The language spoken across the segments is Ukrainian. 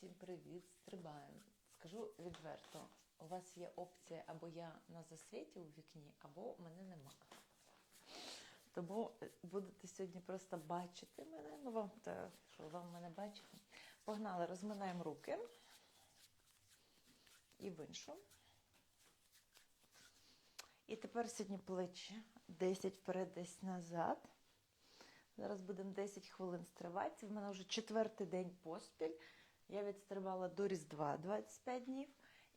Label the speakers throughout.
Speaker 1: Всім привіт, стрибаємо. Скажу відверто, у вас є опція або я на засвіті у вікні, або мене нема. Тому е, будете сьогодні просто бачити мене, ну вам та, що вам мене бачити. Погнали, розминаємо руки і в іншу. І тепер сьогодні плечі 10 вперед, 10 назад. Зараз будемо 10 хвилин стрибати. В мене вже четвертий день поспіль. Я відстрибала до Різдва 25 днів.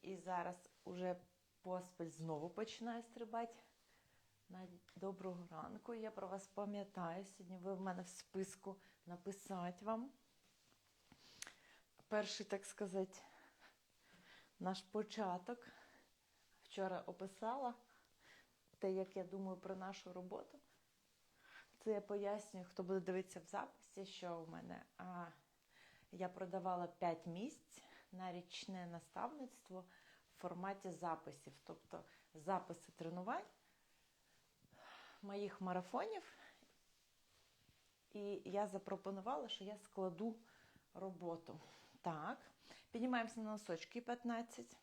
Speaker 1: І зараз уже поспіль знову починаю стрибати. Навіть доброго ранку. Я про вас пам'ятаю. Сьогодні ви в мене в списку написати вам. Перший, так сказати, наш початок. Вчора описала те, як я думаю про нашу роботу. Це я пояснюю, хто буде дивитися в записі, що у мене а, я продавала 5 місць на річне наставництво в форматі записів, тобто записи тренувань моїх марафонів. І я запропонувала, що я складу роботу. Так, піднімаємося на носочки 15.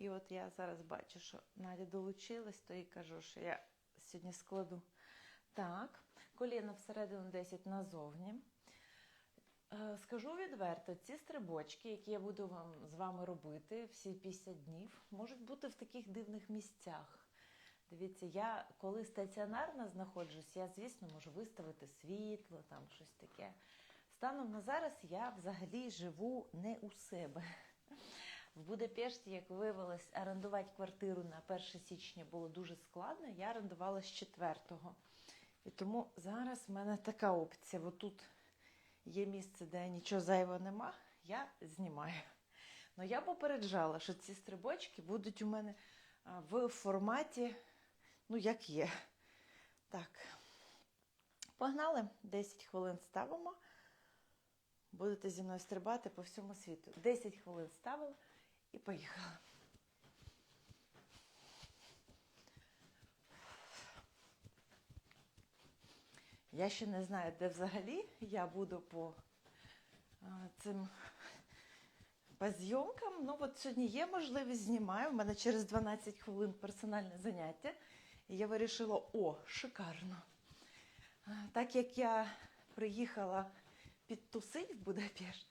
Speaker 1: І от я зараз бачу, що Надя долучилась, то і кажу, що я сьогодні складу. Так, коліно всередину 10 назовні. Е, Скажу відверто, ці стрибочки, які я буду вам, з вами робити всі 50 днів, можуть бути в таких дивних місцях. Дивіться, я коли стаціонарно знаходжусь, я, звісно, можу виставити світло, там щось таке. Станом на зараз я взагалі живу не у себе. В Будапешті, як виявилось, орендувати квартиру на 1 січня було дуже складно. Я орендувала з 4-го. І тому зараз в мене така опція. Отут є місце, де нічого зайвого нема, я знімаю. Ну я попереджала, що ці стрибочки будуть у мене в форматі, ну, як є. Так, погнали, 10 хвилин ставимо. Будете зі мною стрибати по всьому світу. 10 хвилин ставили і поїхали. Я ще не знаю, де взагалі я буду по цим по зйомкам. Ну, от сьогодні є можливість знімаю. У мене через 12 хвилин персональне заняття. І я вирішила, о, шикарно. Так як я приїхала підтусить в Будапешт,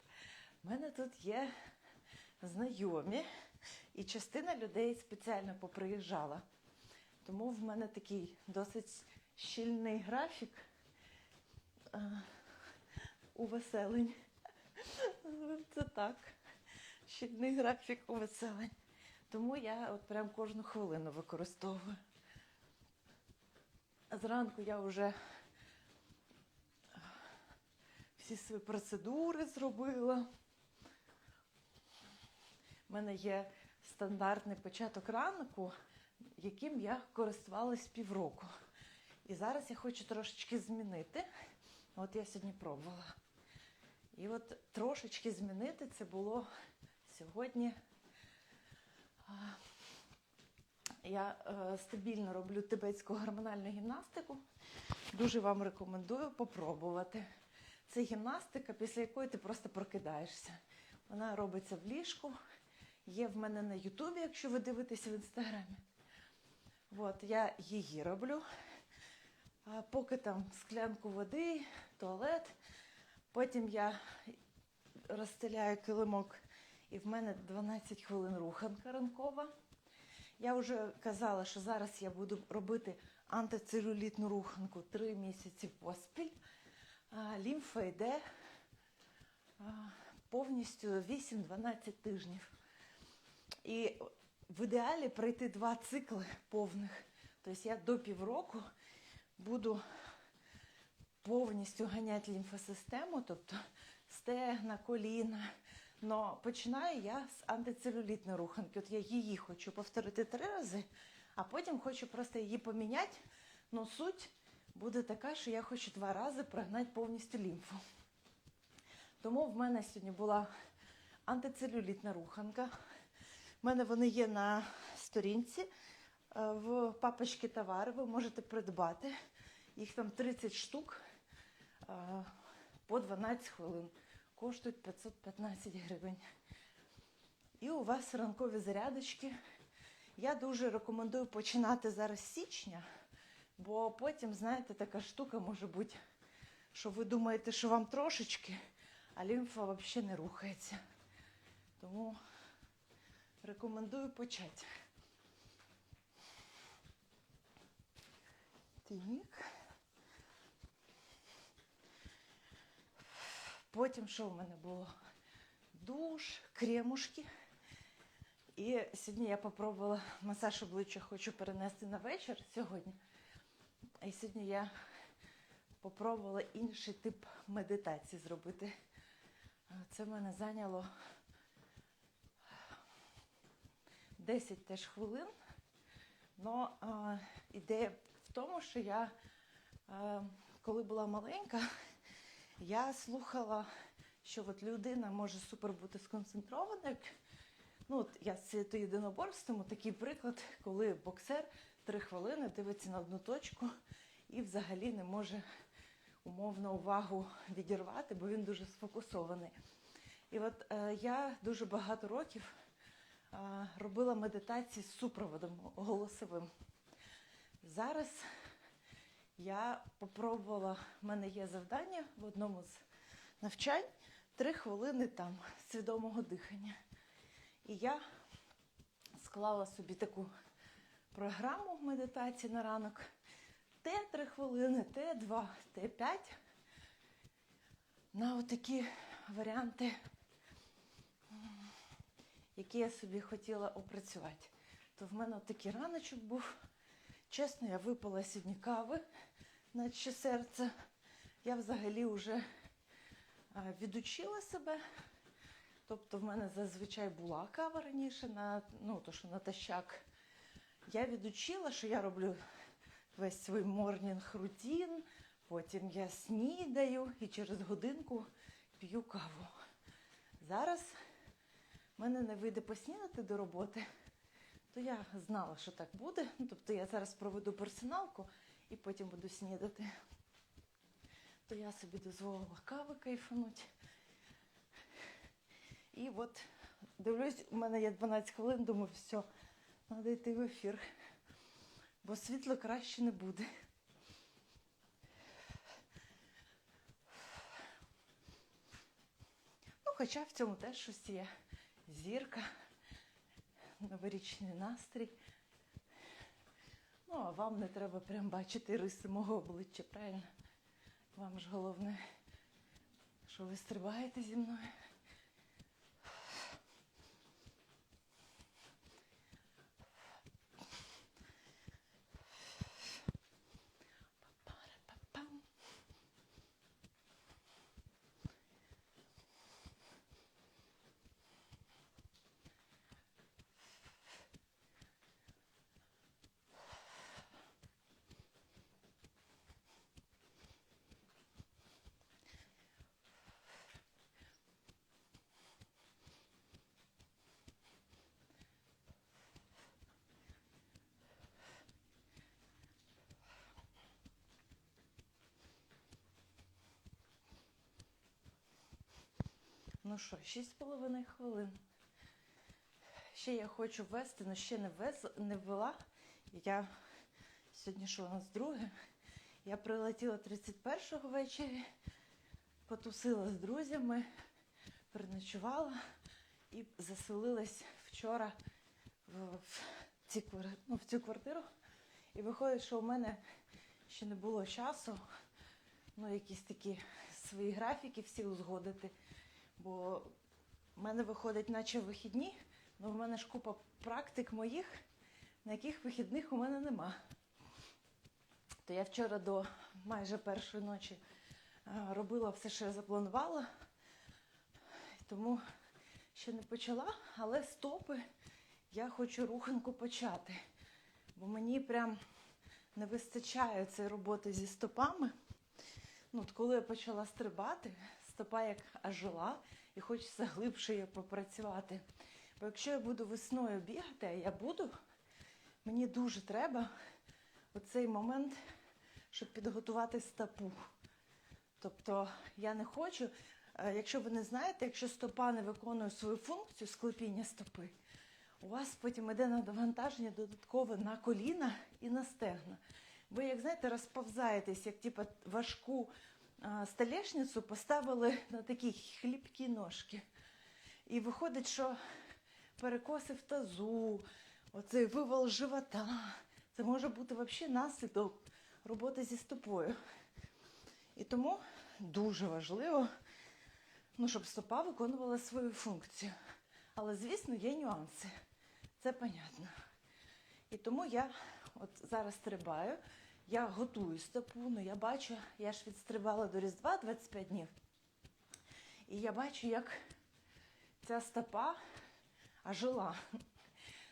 Speaker 1: в мене тут є знайомі, і частина людей спеціально поприїжджала. Тому в мене такий досить щільний графік а, увеселень. Це так. Щільний графік увеселень. Тому я от прям кожну хвилину використовую. Зранку я вже всі свої процедури зробила. У мене є стандартний початок ранку, яким я користувалась півроку. І зараз я хочу трошечки змінити. От я сьогодні пробувала. І от трошечки змінити це було сьогодні. Я е, стабільно роблю тибетську гормональну гімнастику. Дуже вам рекомендую попробувати. Це гімнастика, після якої ти просто прокидаєшся. Вона робиться в ліжку. Є в мене на Ютубі, якщо ви дивитеся в інстаграмі. От, я її роблю. А поки там склянку води, туалет. Потім я розстеляю килимок, і в мене 12 хвилин руханка ранкова. Я вже казала, що зараз я буду робити антицелюлітну руханку 3 місяці поспіль. Лімфа йде повністю 8-12 тижнів. І в ідеалі пройти два цикли повних. Тобто я до півроку буду повністю ганяти лімфосистему, тобто стегна, коліна. Но починаю я з антицелюлітної руханки. От я її хочу повторити три рази, а потім хочу просто її поміняти. Ну, суть буде така, що я хочу два рази прогнати повністю лімфу. Тому в мене сьогодні була антицелюлітна руханка. У мене вони є на сторінці. е, в папочці товари ви можете придбати. Їх там 30 штук е, по 12 хвилин. Коштують 515 гривень. І у вас ранкові зарядочки. Я дуже рекомендую починати зараз з січня, бо потім, знаєте, така штука може бути, що ви думаєте, що вам трошечки, а лімфа взагалі не рухається. Тому рекомендую почати. Так. Потім що в мене було? Душ, кремушки. І сьогодні я попробувала масаж обличчя, хочу перенести на вечір сьогодні. І сьогодні я попробувала інший тип медитації зробити. Це в мене зайняло 10 теж хвилин. Но а, ідея в тому, що я, а, коли була маленька, я слухала, що от людина може супер бути сконцентрована. Ну, от я з єдиноборством, такий приклад, коли боксер три хвилини дивиться на одну точку і взагалі не може умовно увагу відірвати, бо він дуже сфокусований. І от е, я дуже багато років робила медитації з супроводом голосовим. Зараз я попробувала, в мене є завдання в одному з навчань три хвилини там свідомого дихання. І я склала собі таку програму медитації на ранок. Т 3 хвилини, Т 2, Т 5. На отакі варіанти, які я собі хотіла опрацювати. То в мене такий раночок був. Чесно, я випила сьогодні кави, наче серце. Я взагалі вже відучила себе. Тобто в мене зазвичай була кава раніше, на, ну, то, що натощак. Я відучила, що я роблю весь свій морнінг рутін, потім я снідаю і через годинку п'ю каву. Зараз мене не вийде поснідати до роботи, то я знала, що так буде. Ну, тобто я зараз проведу персоналку і потім буду снідати. То я собі дозволила кави кайфануть. І от дивлюсь, у мене є 12 хвилин, думаю, все, треба йти в ефір, бо світло краще не буде. Ну, хоча в цьому теж щось є. Зірка, новорічний настрій. Ну, а вам не треба прям бачити риси мого обличчя, правильно? Вам ж головне, що ви стрибаєте зі мною. Ну що, 6,5 хвилин. Ще я хочу ввести, але ще не, вез, не ввела. Я сьогодні що у нас друге. Я прилетіла 31-го ввечері, потусила з друзями, переночувала і заселилась вчора в, в, ці, ну, в цю квартиру. І виходить, що у мене ще не було часу, ну, якісь такі свої графіки всі узгодити. Бо в мене виходить, наче вихідні, але в мене ж купа практик моїх, на яких вихідних у мене нема. То я вчора до майже першої ночі робила все, що я запланувала, тому ще не почала, але стопи я хочу руханку почати. Бо мені прям не вистачає цієї роботи зі стопами. Ну, от коли я почала стрибати, стопа як ожила, і хочеться глибше її попрацювати. Бо якщо я буду весною бігати, а я буду, мені дуже треба оцей момент, щоб підготувати стопу. Тобто я не хочу, е, якщо ви не знаєте, якщо стопа не виконує свою функцію склепіння стопи, у вас потім йде навантаження додаткове на коліна і на стегна. Ви, як знаєте, розповзаєтесь, як типу, важку столешницю поставили на такі хлібкі ножки. І виходить, що перекоси в тазу, оцей вивал живота. Це може бути взагалі наслідок роботи зі стопою. І тому дуже важливо, ну, щоб стопа виконувала свою функцію. Але, звісно, є нюанси. Це понятно. І тому я от зараз стрибаю, я готую стопу, ну я бачу, я ж відстрибала до Різдва 25 днів. І я бачу, як ця стопа ожила.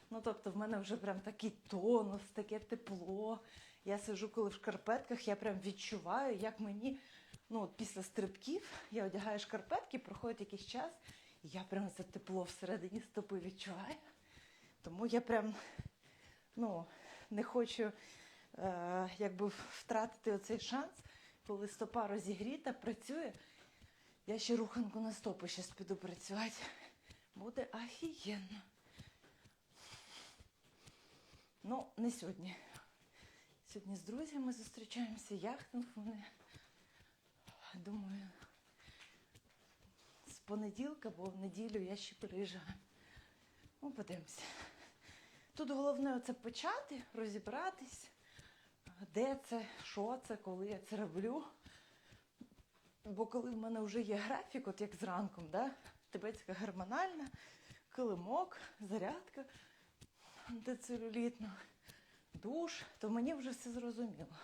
Speaker 1: Ну, тобто, в мене вже прям такий тонус, таке тепло. Я сижу, коли в шкарпетках, я прям відчуваю, як мені ну, от після стрибків я одягаю шкарпетки, проходить якийсь час, і я прям це тепло всередині стопи відчуваю. Тому я прям ну, не хочу якби втратити оцей шанс, коли стопа розігріта, працює. Я ще руханку на стопу зараз піду працювати. Буде офігенно. Ну, не сьогодні. Сьогодні з друзями зустрічаємося, яхтинг мене. Думаю, з понеділка, бо в неділю я ще приїжджаю. Ну, подивимося. Тут головне оце почати, розібратись, де це, що це, коли я це роблю. Бо коли в мене вже є графік, от як зранком, да? тибетська гормональна, килимок, зарядка антицелюлітна, душ, то мені вже все зрозуміло.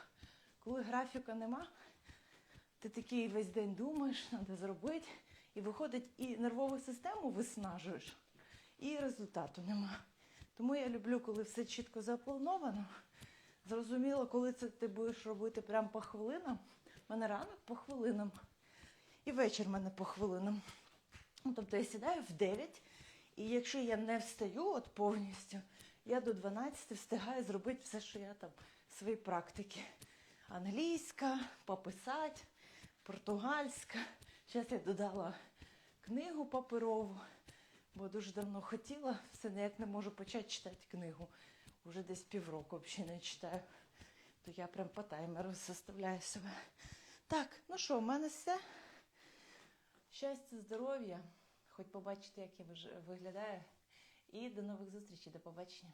Speaker 1: Коли графіка нема, ти такий весь день думаєш, треба зробити, і виходить, і нервову систему виснажуєш, і результату нема. Тому я люблю, коли все чітко заплановано. Зрозуміло, коли це ти будеш робити прямо по хвилинам. У мене ранок по хвилинам. І вечір в мене по хвилинам. Ну, тобто я сідаю в 9, і якщо я не встаю от повністю, я до 12 встигаю зробити все, що я там свої практики. Англійська, пописати, португальська. Зараз я додала книгу паперову, бо дуже давно хотіла, все ніяк не можу почати читати книгу. Уже десь півроку взагалі не читаю. То я прям по таймеру заставляю себе. Так, ну що, в мене все. Щастя, здоров'я, хоч побачите, як я виглядаю. І до нових зустрічей, до побачення.